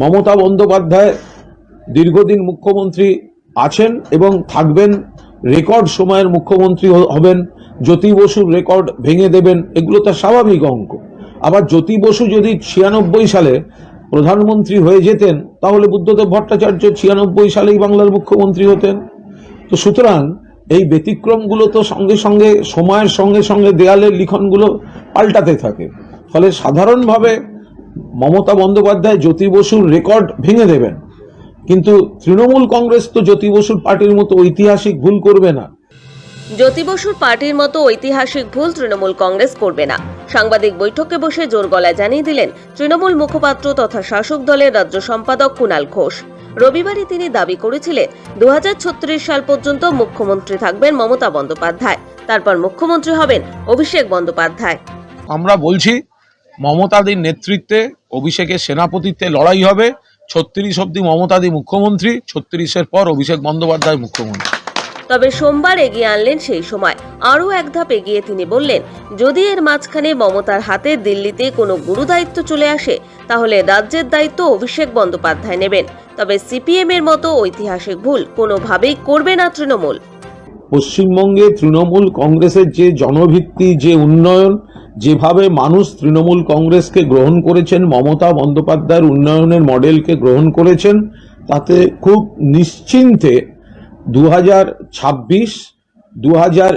মমতা বন্দ্যোপাধ্যায় দীর্ঘদিন মুখ্যমন্ত্রী আছেন এবং থাকবেন, রেকর্ড সময়ের মুখ্যমন্ত্রী হবেন, জ্যোতি বসুর রেকর্ড ভেঙে দেবেন, এগুলো তার স্বাভাবিক অঙ্ক। আবার জ্যোতি বসু যদি ছিয়ানব্বই সালে প্রধানমন্ত্রী হয়ে যেতেন, তাহলে বুদ্ধদেব ভট্টাচার্য ছিয়ানব্বই সালেই বাংলার মুখ্যমন্ত্রী হতেন। তো সুতরাং এই ব্যতিক্রমগুলো তো সঙ্গে সঙ্গে, সময়ের সঙ্গে সঙ্গে দেয়ালের লিখনগুলো পাল্টাতে থাকে। ফলে সাধারণভাবে মমতা বন্দ্যোপাধ্যায় জ্যোতি বসুর রেকর্ড ভেঙে দেবেন। কিন্তু তৃণমূল কংগ্রেস তো জ্যোতি বসুর পার্টির মতো ঐতিহাসিক ভুল করবে না। জ্যোতি বসুর পার্টির মতো ঐতিহাসিক ভুল তৃণমূল কংগ্রেস করবে না। সাংবাদিক বৈঠকে বসে জোর গলায় জানিয়ে দিলেন তৃণমূল মুখপাত্র তথা শাসক দলের রাজ্য সম্পাদক কুণাল ঘোষ। রবিবারই তিনি দাবি করেছিলেন দু হাজার ছত্রিশ সাল পর্যন্ত মুখ্যমন্ত্রী থাকবেন মমতা বন্দ্যোপাধ্যায়। তারপর মুখ্যমন্ত্রী হবেন অভিষেক বন্দ্যোপাধ্যায়। আমরা বলছি মমতাদির নেতৃত্বে অভিষেকের সেনাপতিত্বে লড়াই হবে। ছত্রিশ অব্দি মমতাদি মুখ্যমন্ত্রী ছত্রিশের পর অভিষেক বন্দ্যোপাধ্যায় মুখ্যমন্ত্রী। তবে সোমবার এগিয়ে আনলেন সেই সময়। আরও এক ধাপ এগিয়ে তিনি বললেন যদি এর মাঝখানে মমতার হাতে দিল্লিতে কোনো গুরুদায়িত্ব চলে আসে তাহলে রাজ্যের দায়িত্ব অভিষেক বন্দ্যোপাধ্যায় নেবেন। তবে সিপিএম এর মতো ঐতিহাসিক ভুল কোনোভাবেই করবে না তৃণমূল। পশ্চিমবঙ্গে তৃণমূল কংগ্রেসের যে জনভিত্তি যে উন্নয়ন যেভাবে মানুষ তৃণমূল কংগ্রেসকে গ্রহণ করেছেন, মমতা বন্দ্যোপাধ্যায়ের উন্নয়নের মডেলকে গ্রহণ করেছেন, তাতে খুব নিশ্চিন্তে দু হাজার ছাব্বিশ দু হাজার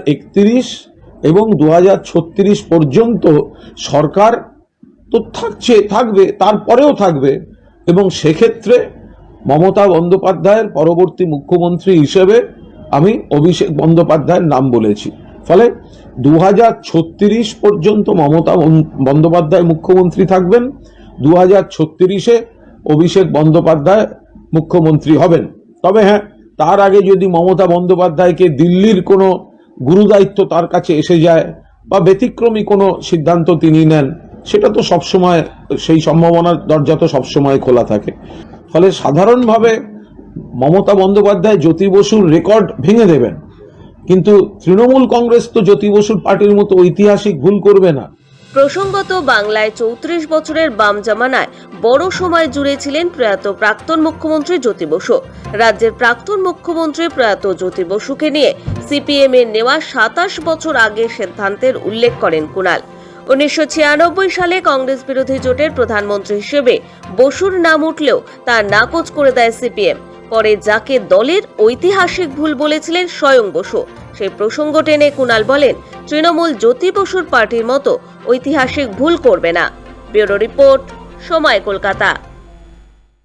এবং দু হাজার ছত্রিশ পর্যন্ত সরকার তো থাকছে, থাকবে, তারপরেও থাকবে এবং সেক্ষেত্রে মমতা বন্দ্যোপাধ্যায়ের পরবর্তী মুখ্যমন্ত্রী হিসেবে আমি অভিষেক বন্দ্যোপাধ্যায়ের নাম বলেছি। ফলে দু হাজার ছত্রিশ পর্যন্ত মমতা বন্দ্যোপাধ্যায় মুখ্যমন্ত্রী থাকবেন। দু হাজার ছত্রিশে অভিষেক বন্দ্যোপাধ্যায় মুখ্যমন্ত্রী হবেন। তবে হ্যাঁ তার আগে যদি মমতা বন্দ্যোপাধ্যায়কে দিল্লির কোনো গুরুদায়িত্ব তার কাছে এসে যায় বা ব্যতিক্রমী কোনো সিদ্ধান্ত তিনি নেন, সেটা তো সবসময়, সেই সম্ভাবনার দরজা তো সবসময় খোলা থাকে। ফলে সাধারণভাবে মমতা বন্দ্যোপাধ্যায়, জ্যোতি বসুর রেকর্ড ভেঙে দেবেন। কিন্তু তৃণমূল কংগ্রেস তো জ্যোতি বসুর পার্টির মতো ঐতিহাসিক ভুল করবে না। প্রসঙ্গত, বাংলায় চৌত্রিশ বছরের বাম জামানায় বড় সময় জুড়ে ছিলেন প্রয়াত প্রাক্তন মুখ্যমন্ত্রী জ্যোতি বসু। রাজ্যের প্রাক্তন মুখ্যমন্ত্রী প্রয়াত জ্যোতি বসুকে নিয়ে সিপিএম এর নেওয়া সাতাশ বছর আগে সিদ্ধান্তের উল্লেখ করেন কুণাল। উনিশশো ছিয়ানব্বই সালে কংগ্রেস বিরোধী জোটের প্রধানমন্ত্রী হিসেবে বসুর নাম উঠলেও তা নাকচ করে দেয় সিপিএম। পরে যাকে দলের ঐতিহাসিক ভুল বলেছিলেন স্বয়ং বসু। সেই প্রসঙ্গ টেনে কুণাল বলেন, তৃণমূল জ্যোতি বসুর পার্টির মতো ঐতিহাসিক ভুল করবে না। ব্যুরো রিপোর্ট, সময় কলকাতা।